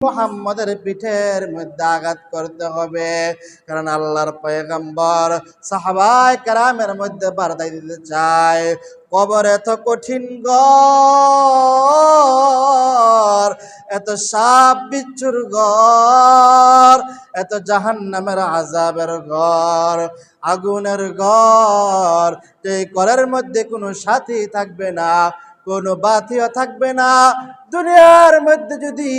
মোহাম্মদের পিঠের মধ্যে আঘাত করতে হবে। কারণ আল্লাহর পয়গম্বর সাহাবাই কারামের মধ্যে বার্তাই দিতে চায়, কবর এত কঠিন গর এত সাপ বিচ্ছুর ঘর, এত জাহান্নামের আজাবের ঘর, আগুনের ঘর, যে ঘরের মধ্যে কোনো সাথী থাকবে না। কোনো বাতিও থাকবে না। দুনিয়ার মধ্যে যদি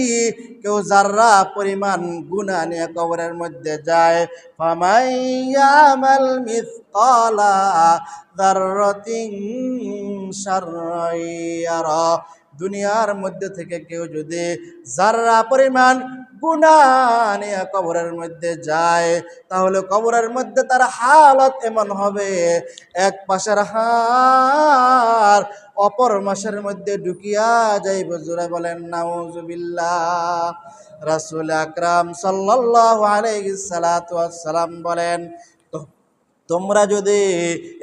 কেউ যার্রা পরিমাণ গুণা নিয়ে কবরের মধ্যে যায়, ফামাইয়ামাল মিসকালা যাররাতিন শাররাইয়ারা। দুনিয়ার মধ্যে থেকে কেউ যদি যার্রা পরিমাণ গুণা নিয়ে কবরের মধ্যে যায়, তাহলে কবরের মধ্যে তার হালত এমন হবে, এক পাশের হার অপর মাসের মধ্যে ঢুকিয়া যাইব জোরে বলেন, নাউজুবিল্লাহ। রাসুল আকরাম সাল্লাল্লাহু আলাইহি সাল্লাতু সালাম বলেন তোমরা যদি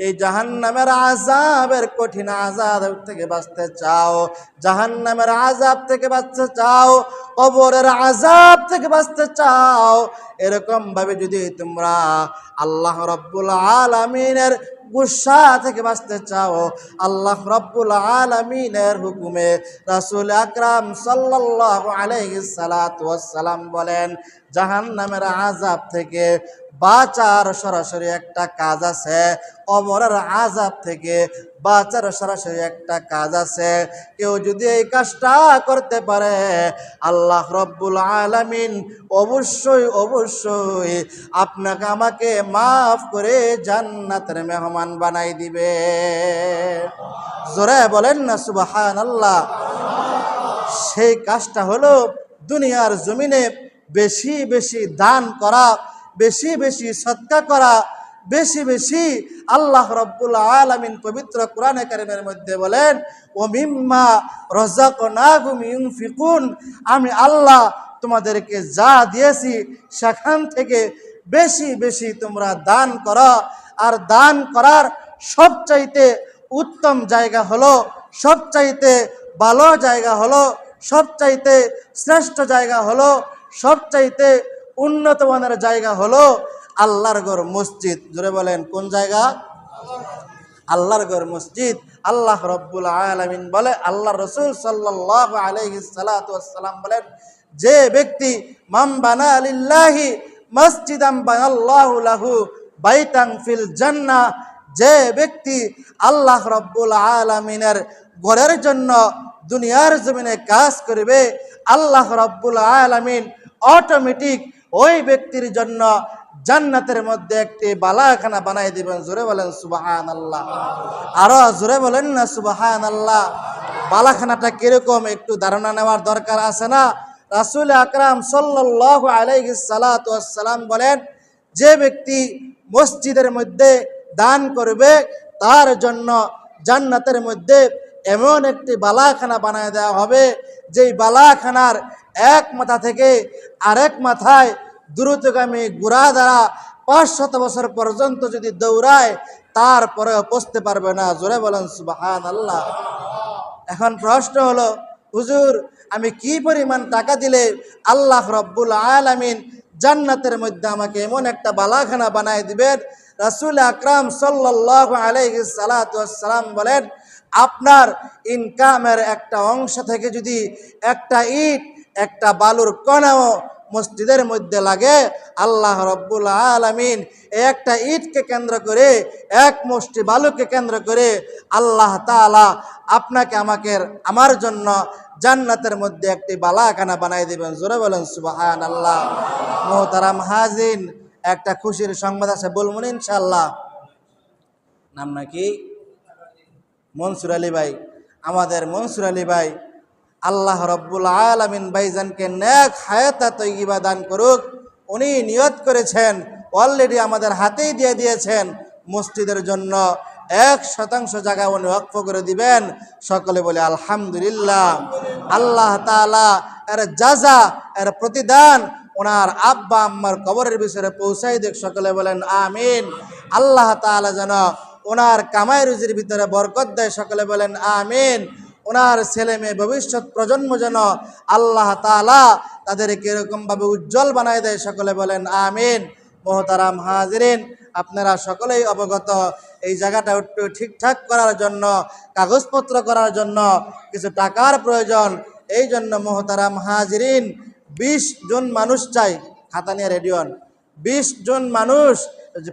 এই জাহান্নামের আজাবের কঠিন আজাব থেকে বাঁচতে চাও, জাহান্নামের আজাব থেকে বাঁচতে চাও, কবরের আজাব থেকে বাঁচতে চাও এরকম ভাবে যদি তোমরা আল্লাহ রব্বুল আলামিনের গুসা থেকে বাঁচতে চাও, আল্লাহ রব্বুল আলামিনের হুকুমে রাসূল আকরাম সাল্লাল্লাহু আলাইহি সালাতু সালাম বলেন জাহান্নামের আজাব থেকে বাঁচার সরাসরি একটা কাজ আছে। কবরের আজাব থেকে বাঁচার সরাসরি একটা কাজ আছে। কেউ যদি এই কাজটা করতে পারে, আল্লাহ রব্বুল আলামিন অবশ্যই অবশ্যই আপনাকে আমাকে মাফ করে জান্নাতের মেহমান বানাই দিবে। জোরে বলেন না সুবাহান আল্লাহ সেই কাজটা হলো দুনিয়ার জমিনে বেশি বেশি দান করা, বেশি বেশি সৎকা করা, বেশি বেশি আল্লাহ রব্বুল আলামিন পবিত্র কোরআনে কারিমের মধ্যে বলেন ও মিম্মা রজাকুম ফিকুন আমি আল্লাহ তোমাদেরকে যা দিয়েছি সেখান থেকে বেশি বেশি তোমরা দান করো। আর দান করার সবচাইতে উত্তম জায়গা হলো, সবচাইতে ভালো জায়গা হলো, সবচাইতে শ্রেষ্ঠ জায়গা হলো সবচাইতে উন্নত মানের জায়গা হলো আল্লাহর ঘর মসজিদ। জোরে বলেন, কোন জায়গা? আল্লাহর ঘর মসজিদ। আল্লাহ রব্বুল আলামিন বলে, আল্লাহ রসুল সাল্লাহ আলাইহি সালাম বলেন, যে ব্যক্তি মাম বানা আলিল্লাহি মসজিদাম বানাল্লাহু লাহু বাইতাং ফিল জান্নাহ যে ব্যক্তি আল্লাহ রব্বুল আলামিনের ঘরের জন্য দুনিয়ার জমিনে কাজ করবে, আল্লাহ রব্বুল আলামিন অটোমেটিক ওই ব্যক্তির জন্য জান্নাতের মধ্যে একটি বালাখানা বানাই দিবেন। জোরে বলেন সুবাহান আল্লাহ আরও জোরে বলেন না সুবাহান আল্লাহ বালাখানাটা কীরকম, একটু ধারণা নেওয়ার দরকার আছে না? রাসুল আকরাম সাল্লাহ আলাইহি সালাম বলেন, যে ব্যক্তি মসজিদের মধ্যে দান করবে, তার জন্য জান্নাতের মধ্যে এমন একটি বালাখানা বানায় দেওয়া হবে, যেই বালাখানার এক মাথা থেকে আরেক মাথায় দ্রুতগামী গুড়া দ্বারা পাঁচ শত বছর পর্যন্ত যদি দৌড়ায় তারপরে পৌঁছতে পারবে না। জোরে বলেন সুবাহান আল্লাহ এখন প্রশ্ন হলো, হুজুর, আমি কি পরিমাণ টাকা দিলে আল্লাহ রব্বুল আলামিন জান্নাতের মধ্যে আমাকে এমন একটা বালাখানা বানায় দিবেন? রাসুল আকরাম সাল্লাহ আলাইহি সালাম বলেন, আপনার ইনকামের একটা অংশ থেকে যদি একটা ইট একটা বালুর কণাও মসজিদের মধ্যে লাগে। আল্লাহ রব্বুল আলমিন একটা ইটকে কেন্দ্র করে, এক মুষ্টি বালুকে কেন্দ্র করে আল্লাহ তালা আপনাকে আমাকে, আমার জন্য জান্নাতের মধ্যে একটি বালাখানা বানাই দিবেন। জোরে বলেন সুবাহান আল্লাহ মোহতারাম হাজিন একটা খুশির সংবাদ আছে, বলব ইনশাল্লাহ নাম নাকি? মনসুর আলী ভাই। আমাদের মনসুর আলী ভাই আল্লাহ রব্বুল আলমিন ভাইজানকে ন্যাক হায়াতা তৈবা দান করুক। উনি নিয়ত করেছেন অলরেডি আমাদের হাতেই দিয়ে দিয়েছেন। মসজিদের জন্য এক শতাংশ জায়গা উনি ওয়াকফ করে দিবেন। সকলে বলে আলহামদুলিল্লাহ। আল্লাহ তালা এর যাজা এর প্রতিদান ওনার আব্বা আম্মার কবরের বিষয়ে পৌঁছাই দেখ সকলে বলেন আমিন। আল্লাহ তালা যেন ওনার কামাই রুজির ভিতরে বরকত দেয়। সকলে বলেন আমিন। ওনার ছেলে মেয়ে ভবিষ্যৎ প্রজন্ম যেন আল্লাহ তালা তাদেরকে এরকমভাবে উজ্জ্বল বানায় দেয়, সকলে বলেন আমিন। মোহতারাম হাজিরিন, আপনারা সকলেই অবগত এই জায়গাটা একটু ঠিকঠাক করার জন্য, কাগজপত্র করার জন্য কিছু টাকার প্রয়োজন, এই জন্য মোহতারাম হাজিরিন, বিশ জন মানুষ চাই, খাতা নিয়ে রেডিওন বিশ জন মানুষ,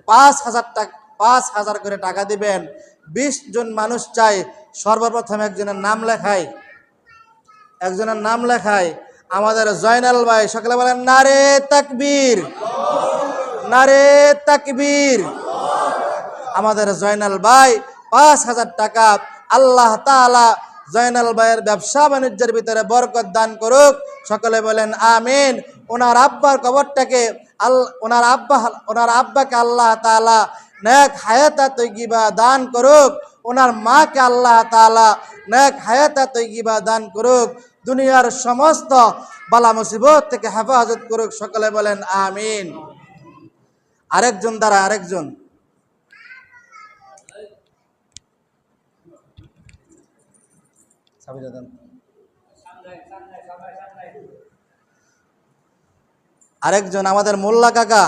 পাঁচ হাজার টাকা, পাঁচ হাজার করে টাকা দিবেন বিশ জন মানুষ চায় সর্বপ্রথম একজনের নাম লেখায়। একজনের নাম লেখায়, আমাদের জয়নাল ভাই। সকলে বলেন, নারে তাকবীর নারে তাকবীর। আমাদের জয়নাল ভাই, পাঁচ হাজার টাকা। আল্লাহ তাআলা জয়নাল ভাইয়ের ব্যবসা বাণিজ্যের ভিতরে বরকত দান করুক। সকলে বলেন, আমিন। ওনার আব্বার কবরটাকে আল, ওনার আব্বা, ওনার আব্বাকে আল্লাহ তাআলা নেক হায়াতা তৈগিবা দান করুক, ওনার মাকে আল্লাহ তালা নেক হায়াতা তৈগিবা দান করুক, দুনিয়ার সমস্ত বালা মুসিবত থেকে হেফাজত করুক, সকলে বলেন আমিন। আরেকজন দ্বারা আরেকজন। আরেকজন, আমাদের মোল্লা কাকা।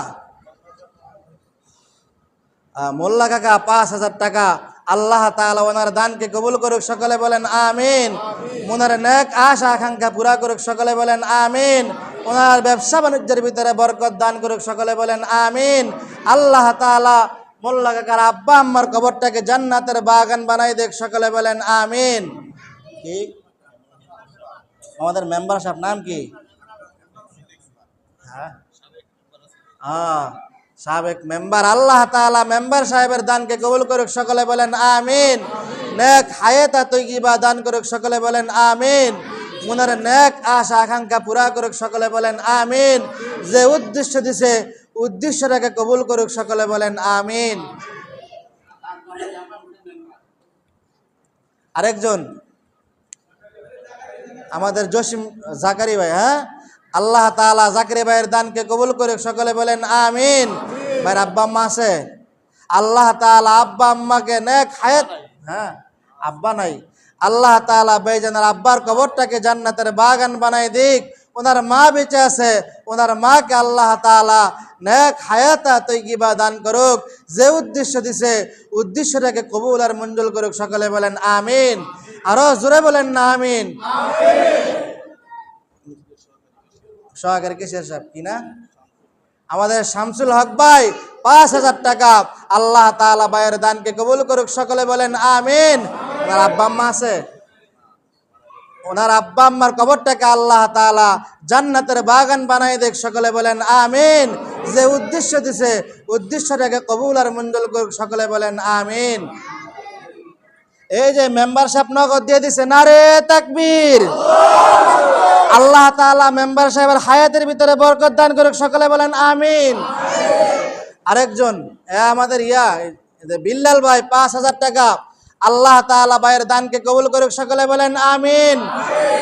মোল্লা কাকা, পাঁচ হাজার টাকা। আল্লাহ তাআলা ওনার দানকে কবুল করুক, সকলে বলেন আমিন। ওনার নেক আশা, আকাঙ্ক্ষা পুরা করুক, সকলে বলেন আমিন। ওনার ব্যবসা বাণিজ্যের ভিতরে বরকত দান করুক, সকলে বলেন আমিন। আল্লাহ তাআলা মোল্লা কাকার আব্বা আম্মার কবরটাকে জান্নাতের বাগান বানাই দেখ, সকলে বলেন আমিন। কি? আমাদের মেম্বার সাহেব, নাম কি? হ্যাঁ। হ্যাঁ সাবেক মেম্বার, আল্লাহ তাআলা মেম্বার সাহেবের দানকে কবুল করুক, সকলে বলেন আমিন। নেক হায়াতা তৈগিবা দান করুক, সকলে বলেন আমিন। মনের নেক আশা, আকাঙ্ক্ষা পুরা করুক, সকলে বলেন আমিন। যে উদ্দেশ্য দিছে, উদ্দেশ্যটাকে কবুল করুক, সকলে বলেন আমিন। আরেকজন, আমাদের জসিম জাকারি ভাই হ্যাঁ? আল্লাহ তাআলা জাকারি ভাইয়ের দানকে কবুল করে সকলে বলেন আমিন। ভাইয়ের আব্বা আম্মা আছে? আল্লাহ তাআলা আব্বা আম্মাকে নেক হায়াত হ্যাঁ আব্বা নাই। আল্লাহ তাআলা ভাইজানের আব্বার কবরটাকে জান্নাতের বাগান বানাই দিক। ওনার মা বেঁচে আছে। ওনার মাকে আল্লাহ তাআলা নেক হায়াতা তৈগিবা দান করুক। যে উদ্দেশ্য দিছে উদ্দেশ্যটাকে কবুল আর মঞ্জুল করুক সকলে বলেন আমিন। আরও জোরে বলেন না আমিন। সহকারী কিসের সাহেব, কি না? আমাদের শামসুল হক ভাই, পাঁচ হাজার টাকা আল্লাহ তাআলা ভাইয়ের দানকে কবুল করুক, সকলে বলেন আমিন। ওনার আব্বা আম্মা আছে? ওনার আব্বা আম্মার কবরটাকে আল্লাহ তাআলা জান্নাতের বাগান বানাই দেখ, সকলে বলেন আমিন। যে উদ্দেশ্য দিছে, উদ্দেশ্যটাকে কবুল আর মঞ্জুর করুক, সকলে বলেন আমিন। এই যে মেম্বারশিপ নগদ দিয়ে দিছে না রে তাকবীর। আল্লাহ তাআলা মেম্বার সাহেবের হায়াতের ভিতরে বরকত দান করুক, সকলে বলেন আমিন। আরেকজন, এ আমাদের ইয়া বিল্লাল ভাই, পাঁচ হাজার টাকা। আল্লাহ তাআলা ভাইয়ের দানকে কবুল করুক, সকলে বলেন আমিন।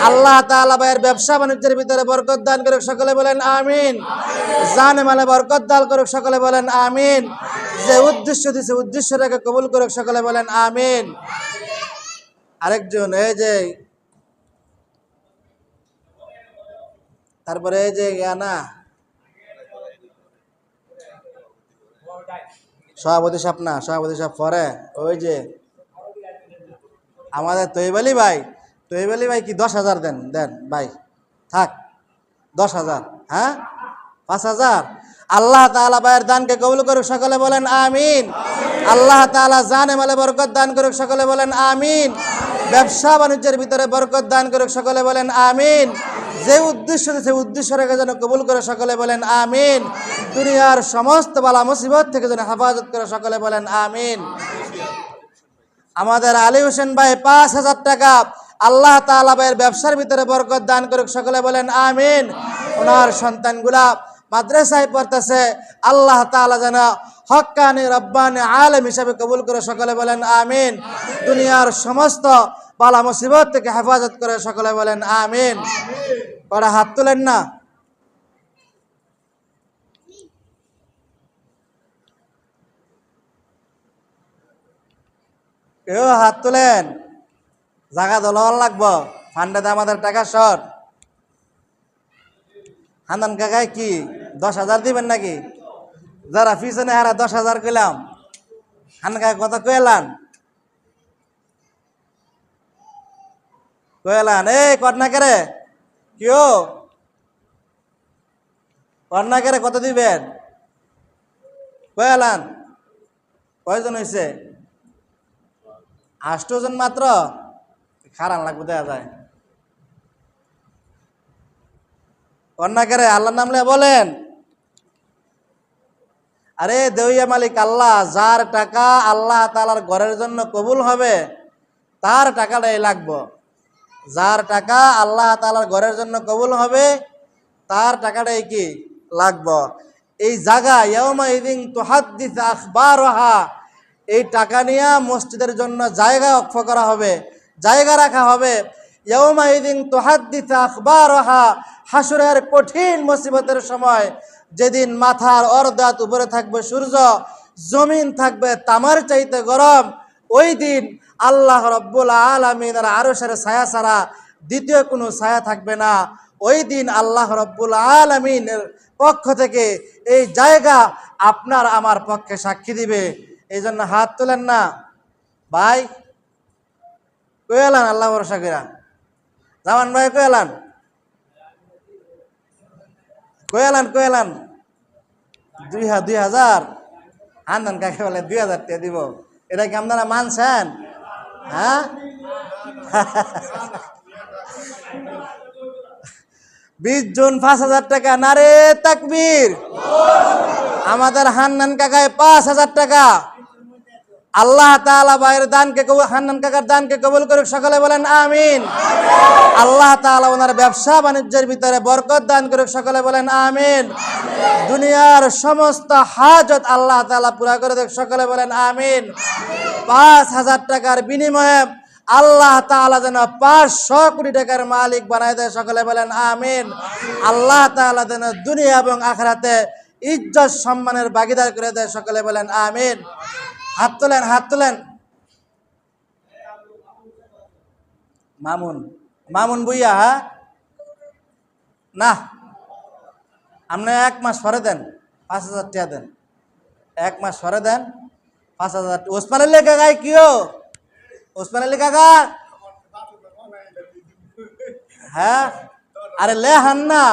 আল্লাহ তাআলা ভাইয়ের ব্যবসা বাণিজ্যের ভিতরে বরকত দান করুক, সকলে বলেন আমিন। জানে মালে বরকত দান করুক, সকলে বলেন আমিন। যে উদ্দেশ্য দিছে, উদ্দেশ্যটাকে কবুল করুক, সকলে বলেন আমিন। আরেকজন, এই যে, তারপরে এই যে না সভাপতি সাহেব না, সভাপতি সাহেব পরে, ওই যে আমাদের তৈবালি ভাই তৈবালি ভাই কি দশ হাজার দেন? দেন, ভাই, থাক, দশ হাজার হ্যাঁ? পাঁচ হাজার। আল্লাহ তাআলা ভাইয়ের দানকে কবুল করুক, সকলে বলেন আমিন। আল্লাহ তাআলা জানে মালে বরকত দান করুক, সকলে বলেন আমিন। ব্যবসা বাণিজ্যের ভিতরে বরকত দান করুক, সকলে বলেন আমিন। যে উদ্দেশ্য সে উদ্দেশ্য রেখে যেন কবুল করে, সকলে বলেন আমিন। দুনিয়ার সমস্ত বালা মুসিবত থেকে যেন হেফাজত করে, সকলে বলেন আমিন। আমাদের আলী হোসেন ভাই পাঁচ হাজার টাকা আল্লাহ তাআলা ভাইয়ের ব্যবসার ভিতরে বরকত দান করুক। সকলে বলেন আমিন। ওনার সন্তানগুলা মাদ্রাসায় পড়তেছে। আল্লাহ তাআলা যেন হক্কানি রব্বানি আলেম হিসাবে কবুল করে সকলে বলেন আমিন। দুনিয়ার সমস্ত পালা মুসিবত থেকে হেফাজত করে সকলে বলেন আমিন। কটা হাত তোলেন না। কেউ হাত তোলেন। জায়গা দলন লাগবো। ফান্ডাতে আমাদের টাকা শর্ট হান্দান কাকায় কি, দশ হাজার দিবেন নাকি? যারা পিছনে হারা দশ হাজার কইলাম। হান কাকা কত কইলান কইলান এই কটনা কেরে। কিও কটনা কেরে কত দিবেন? কইলান কয়জন হয়েছে আষ্টজন মাত্র খারাপ লাগবে, দেখা যায়। অন্যাকারে করে আল্লাহ নামলে বলেন, আরে দেউয়া মালিক আল্লাহ, যার টাকা আল্লাহ তালার ঘরের জন্য কবুল হবে, তার টাকাটাই লাগবো। যার টাকা আল্লাহ তালার ঘরের জন্য কবুল হবে, তার টাকাটাই কি লাগবো? এই জায়গা ইয়মা ইদিন তোহাদ্দিস আখবার এই টাকা নিয়ে মসজিদের জন্য জায়গা অক্ষ করা হবে। জায়গা রাখা হবে। ইয়মা ইদিন তোহাদ্দিস আখবার হাসুরের কঠিন মুসিবতের সময়। যেদিন মাথার অর্ধাত উপরে থাকবে সূর্য, জমিন থাকবে তামার চাইতে গরম। ওই দিন আল্লাহ রব্বুল আলমিনের আরশের ছায়া ছাড়া দ্বিতীয় কোনো ছায়া থাকবে না। ওই দিন আল্লাহ রব্বুল আলমিনের পক্ষ থেকে এই জায়গা আপনার আমার পক্ষে সাক্ষী দিবে। এই জন্য হাত তোলেন না। ভাই কয়ালান আল্লাহ ভরসা কইরা। জামান ভাই কয়ালান কয়ালান কয়ালান দুই দুই হাজার। আনন্দ কাকে বলে? দুই হাজার টাকা দিব। এটা কি আপনারা মানছেন? হ্যাঁ? বিশ জন পাঁচ হাজার টাকা। নারে তাকবীর। আমাদের হান্নান কাকায় পাঁচ হাজার টাকা। আল্লাহ তাআলা ভাইয়ের দানকে কবুল, হান্নান কাকার দানকে কবুল করুক, সকলে বলেন আমিন। আল্লাহ তাআলা ওনার ব্যবসা বাণিজ্যের ভিতরে বরকত দান করুক, সকলে বলেন আমিন। দুনিয়ার সমস্ত হাজত আল্লাহ তাআলা পুরা করে দেখ, সকলে বলেন আমিন। পাঁচ হাজার টাকার বিনিময়ে আল্লাহ তাআলা যেন পাঁচশো কোটি টাকার মালিক বানায় দেয়, সকলে বলেন আমিন। আল্লাহ তাআলা যেন দুনিয়া এবং আখরাতে ইজ্জত সম্মানের ভাগিদার করে দেয়, সকলে বলেন আমিন। হাত তোলেন হাত তোলেন। মামুন মামুন বুইয়া হ্যাঁ না আপনি এক মাস পরে দেন, পাঁচ হাজার টাকা দেন। এক মাস পরে দেন, পাঁচ হাজার ওসমান আলী কাকায় কিও ওসমান আলী কাকা হ্যাঁ? আরে লেহান না।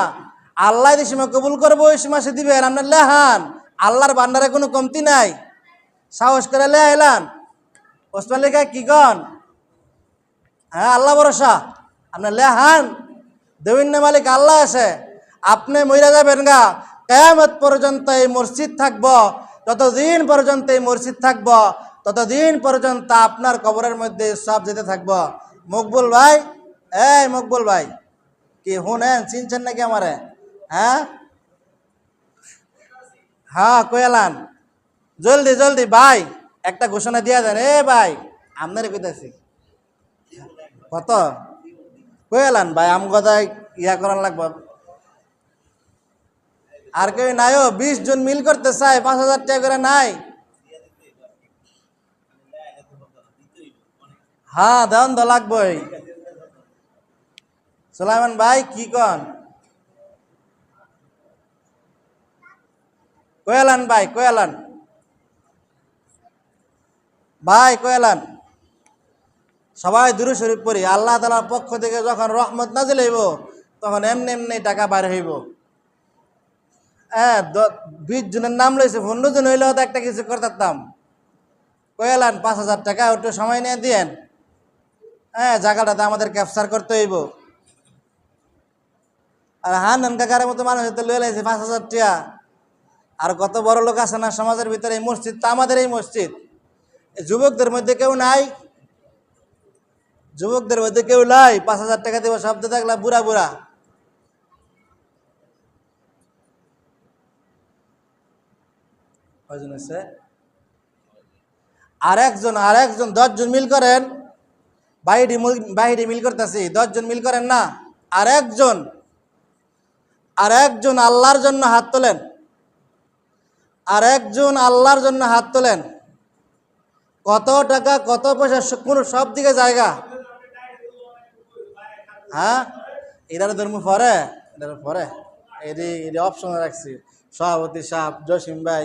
আল্লাহ সময় কবুল করব, ওই সময় সে দিবেন। আপনার লেহান। আল্লাহর বান্ডারে কোনো কমতি নাই। সাহস করে লে আইলান ওসমান আলী কি কন? হ্যাঁ আল্লাহ ভরসা। আপনার লেহান দেবিন্য মালিক আল্লাহ আছে। আপনি মইরা যাবেন গা। কেয়ামত পর্যন্ত এই মসজিদ থাকব। যতদিন পর্যন্ত এই মসজিদ থাকব, ততদিন পর্যন্ত আপনার কবরের মধ্যে সব যেতে থাকব। মকবুল ভাই? এই মকবুল ভাই, কি শুনেন? চিনছেন নাকি আমারে? হ্যাঁ? হ্যাঁ কয়ালান জলদি জলদি, ভাই, একটা ঘোষণা দিয়া দেন। এ, ভাই আপনারে কইতাছি। কত? কয়ালান ভাই, আম গদায় ইয়া করার লাগবে? আর কেউ নাইও বিশ জন মিল করতে চাই পাঁচ হাজার টাকা করে নাই। হ্যাঁ দেন তো লাগবই। সুলাইমান ভাই, কি কন? কয়ালান ভাই কয়ালান ভাই কয়ালান সবাই দূরে শরীফ পড়ি। আল্লাহ তালার পক্ষ থেকে যখন রহমত নাজিল হইব, তখন এমনি এমনি টাকা বাইর হইব। হ্যাঁ বিশ জনের নাম লইছে, পনেরো জন হইলেও তো একটা কিছু করতাম। কয়ালান পাঁচ হাজার টাকা, একটু সময় নিয়ে দিয়েন। হ্যাঁ জায়গাটাতে আমাদের ক্যাপচার করতে হইব। আর হান কাকারের মতো মানুষ তো লয়ে লাইছে পাঁচ হাজার টাকা। আর কত বড় লোক আছে না, সমাজের ভিতরে এই মসজিদ তো আমাদের এই মসজিদ। যুবকদের মধ্যে কেউ নাই। যুবকদের মধ্যে কেউ নাই। পাঁচ হাজার টাকা দেবো শব্দ থাকলা বুড়া বুড়া। আর একজন আর একজন দশজন মিল করেন। বাইরে বাইরে মিল করতেছি, দশজন মিল করেন না। আর একজন আর একজন আল্লাহর জন্য হাত তোলেন। আর একজন আল্লাহর জন্য হাত তোলেন। কত টাকা, কত পয়সা কোন সব দিকে জায়গা? হ্যাঁ? এটার ধর্ম পরে, এটার পরে। এটি এটি অপশনে রাখছি। সভাপতি সাহেব, জসিম ভাই,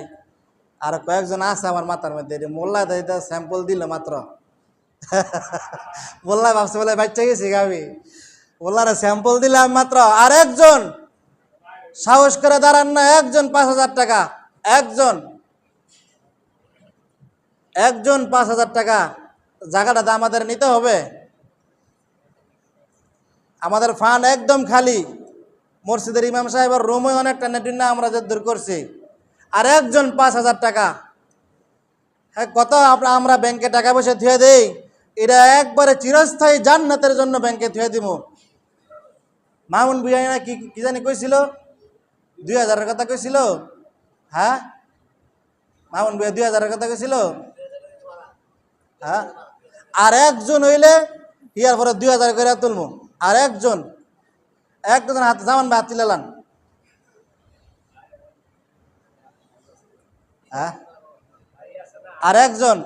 আর কয়েকজন আছে আমার মাথার মধ্যে। এটি মোল্লা দাইটা স্যাম্পল দিল মাত্র। মোল্লা ভাবছে বলে বাচ্চা গেছি গাবি মোল্লারা স্যাম্পল দিলাম মাত্র। আর একজন সাহস করে দাঁড়ান না, একজন পাঁচ হাজার টাকা। একজন! একজন পাঁচ হাজার টাকা জায়গাটা তো আমাদের নিতে হবে। আমাদের ফান্ড একদম খালি। মসজিদের ইমাম সাহেবের রুমে অনেকটা নেটিন না আমরা দূর করছি। আর একজন পাঁচ হাজার টাকা। হ্যাঁ কত আমরা ব্যাংকে টাকা পয়সা থুয়ে দেই? এটা একবারে চিরস্থায়ী জান্নাতের জন্য ব্যাংকে থুয়ে দিব মামুন বিয়াই না কি কি জানি কইছিল? দুই হাজারের কথা কইছিল। হ্যাঁ? মামুন বিয়া দুই হাজারের কথা কইছিল? হ্যাঁ? আর একজন হইলে ইয়ার পরে দুই হাজার করে তুলবো? আর একজন একজন হাতে জামান ভাই হাত হ্যাঁ? আর একজন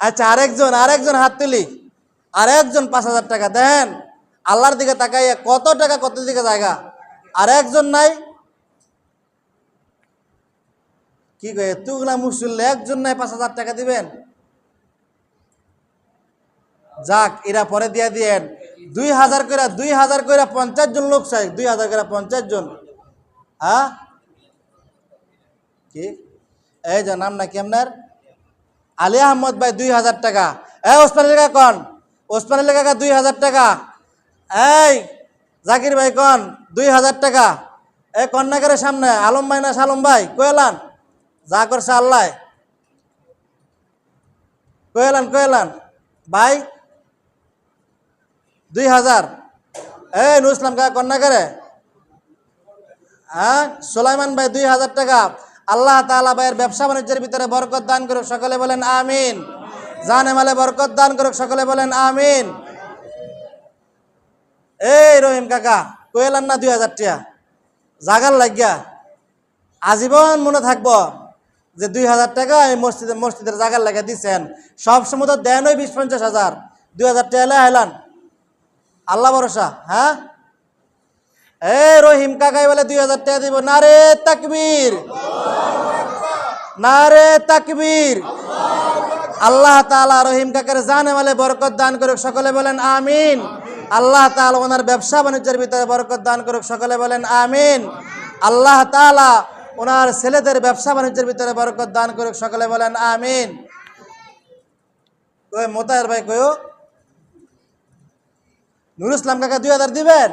আচ্ছা আরেকজন আরেকজন হাত তুলি। আরেকজন পাঁচ হাজার টাকা, দেন। আল্লাহর দিকে তাকাইয়া কত টাকা, কত দিকে জায়গা? আর একজন নাই। কি কয়ে, তুগলা মুসুল্লে একজন নাই পাঁচ হাজার টাকা দিবেন? যাক, এরা পরে দিয়া দিয়েন। দুই হাজার করে দুই হাজার করে পঞ্চাশ জন লোক চাই। দুই হাজার করে পঞ্চাশ জন। হ্যাঁ? কি? এই যে নাম নাকি আপনার? আলী আহমদ ভাই, দুই হাজার টাকা। এ ওসমান লেখা কন? ওসমান লেখা দুই হাজার টাকা। এই, জাকির ভাই, কন, দুই হাজার টাকা। এই কন্যাকারের সামনে, আলম ভাই না সালম ভাই? কয়েলান যা করছে আল্লাহ। কয়েলান কয়েলান ভাই, দুই হাজার। এই নুসলাম কা কন্যাকারে। হ্যাঁ সোলাইমান ভাই, দুই হাজার টাকা। আল্লাহ তাআলা ভাইয়ের ব্যবসা বাণিজ্যের ভিতরে বরকত দান করুক, সকলে বলেন আমিন। জানে মালে বরকত দান করুক, সকলে বলেন আমিন। এই রহিম কাকা কইলাম না দুই হাজার টিয়া। জাগার লাগিয়া। আজীবন মনে থাকব যে দুই হাজার টাকা এই মসজিদে মসজিদের জাগার লাগিয়ে দিচ্ছেন সব সময় তো দেন ওই বিশ পঞ্চাশ হাজার। দুই হাজার টাকা এলে হাইলান আল্লাহ ভরসা হ্যাঁ? এই রহিম কাকাই বলে দুই হাজার টাকা দিব। না রে তাকবীর। না রে তাকবীর। আল্লাহ তাআলা রহিম কাকার জানে মালে বরকত দান করুক। সকলে বলেন আমিন। আল্লাহ তাআলা ওনার ব্যবসা বাণিজ্যের ভিতরে বরকত দান করুক। সকলে বলেন, আমিন। আল্লাহ তাআলা ওনার ছেলেদের ব্যবসা বাণিজ্যের ভিতরে বরকত দান করুক। সকলে বলেন, আমিন। কই মোতায়ের ভাই কয়ো নুর ইসলাম কাকা দুই হাজার দিবেন?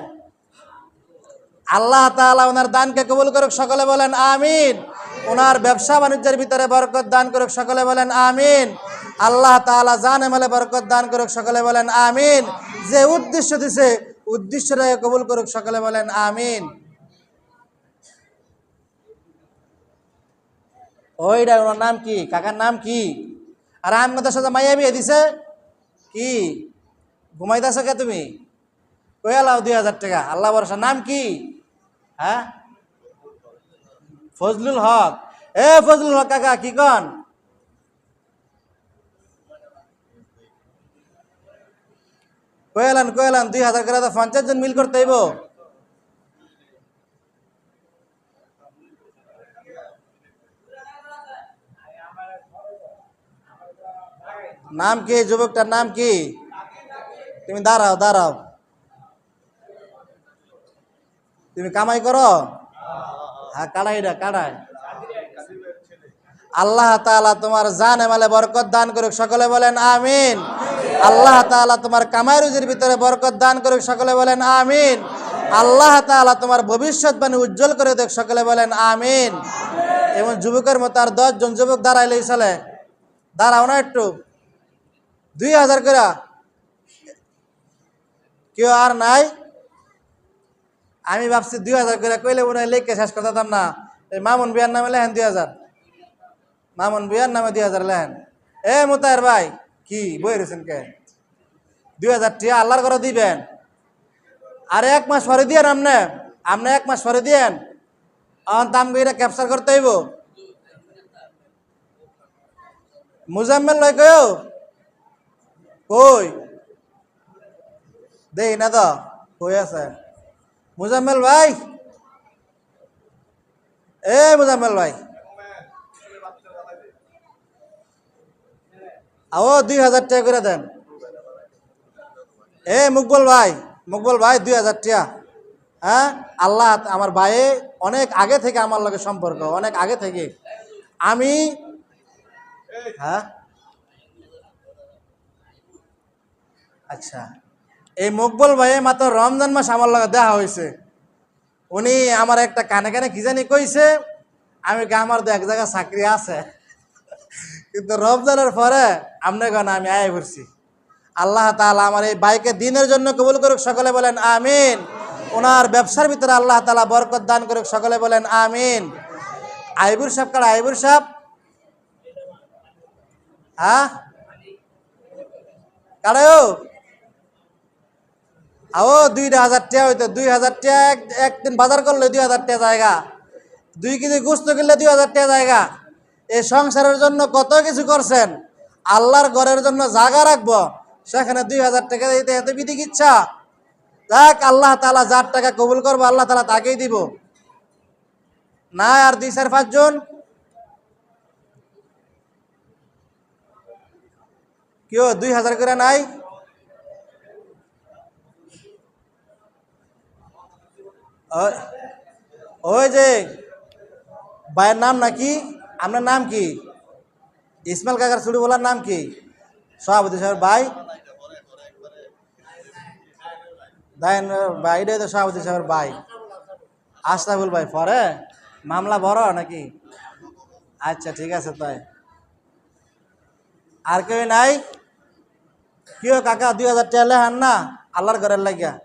আল্লাহ তাআলা ওনার দানকে কবুল করুক। সকলে বলেন, আমিন। ওনার ব্যবসা বাণিজ্যের ভিতরে বরকত দান করুক, সকলে বলেন আমিন। আল্লাহ তাআলা জান মালে বরকত দান করুক, সকলে বলেন আমিন। যে উদ্দেশ্য দিছে উদ্দেশ্যটাকে কবুল করুক, সকলে বলেন আমিন। ওইটা ওনার নাম কি? কাকার নাম কি? আর আমাদের সাথে মাইয়া বিয়ে দিছে? কি? ঘুমাইতেছো কে তুমি? কই আলাও দুই হাজার টাকা। আল্লাহ ভরসা। নাম কি? হ্যাঁ? ফজলুল হক। এ ফজলুল হক কাকা, কি কন? কয়েলান কয়েলান দুই হাজার করে পঞ্চাশ জন মিল করতে হইব। নাম কি? যুবকটার নাম কি? তুমি দাঁড়াও দাঁড়াও। তুমি কামাই করো? হ্যাঁ কাড়াইটা কাড়াই। আল্লাহ তাআলা তোমার জানে মালে বরকত দান করুক, সকলে বলেন আমিন। আল্লাহ তাআলা তোমার কামাই রুজির ভিতরে বরকত দান করুক, সকলে বলেন আমিন। আল্লাহ তাআলা তোমার ভবিষ্যৎবাণী উজ্জ্বল করে দেখ, সকলে বলেন আমিন। এবং যুবকের মতো আর দশজন যুবক দাঁড়াইলে চলে। দাঁড়াও না একটু। দুই হাজার করে। কেউ আর নাই? আমি ভাবছি দুই হাজার করে কইলে মনে হয় লেখকে শেষ করতাম না। এই মামুন বিয়ার নামে লেহেন দুই হাজার। মামুন বিয়ার নামে দুই হাজার লেহেন এ মোতায়ের ভাই, কি বই রয়েছেন কে? দুই হাজার টিয়া আল্লাহর করে দিবেন। আর এক মাস পরে দিয়েন আপনি আপনি এক মাস পরে দিয়েন। আমার দাম এটা ক্যাপচার করতে হইব। মুজাম্মেল ভাই কয়ও কই? দেই না তো, কই আছে? মুজাম্মেল ভাই। এ মুজাম্মেল ভাই। আও দুই হাজার টাকা করে দেন। এ মুকবল ভাই মুকবল ভাই, দুই হাজার টাকা। হ্যাঁ? আল্লাহ আমার ভাই অনেক আগে থেকে আমার লগে সম্পর্ক, অনেক আগে থেকে। আমি হ্যাঁ? আচ্ছা। এই মকবল ভাই মাত্র রমজান মাস আমার লগে দেখা হয়েছে উনি আমার একটা কানে কানে কি জানি কইছে, আমি আমার তো এক জায়গায় চাকরি আছে। কিন্তু রমজানের পরে আপনি কেন আমি আয় করছি আল্লাহ তাআলা আমার এই বাইকে দিনের জন্য কবুল করুক, সকলে বলেন আমিন। ওনার ব্যবসার ভিতরে আল্লাহ তাআলা বরকত দান করুক, সকলে বলেন আমিন। আইবুর সাহেব কারা? আইবুর সাহেব? হ্যাঁ? কারাও আও দুইটা হাজার টাকা হইতো, দুই হাজার টাকা এক- একদিন বাজার করলে দুই হাজার টাকা জায়গা। দুই কেজি গুস্ত কিনলে দুই হাজার টাকা জায়গা। এই সংসারের জন্য কত কিছু করছেন? আল্লাহর ঘরের জন্য জায়গা রাখব, সেখানে দুই হাজার টাকা দিতে এত বিধিক ইচ্ছা? যাক, আল্লাহ তালা যার টাকা কবুল করব, আল্লাহ তালা তাকেই দিব। না আর দুই, চার পাঁচজন কেউ দুই হাজার করে নাই? ওই- যে ভাইয়ের নাম নাকি? আপনার নাম কি? ইসমাইল কাকার ছুটি বলার নাম কি? সভাপতি সাহেব, ভাই। ভাই, এটাই তো সভাপতি সাহেবের ভাই। আশরাফুল ভাই, পরে? মামলা বড় নাকি? আচ্ছা ঠিক আছে তাই। আর কেউ নাই? কেউ কাকা, দুই হাজার টাকা হান না? আল্লাহর ঘরের লাগিয়া।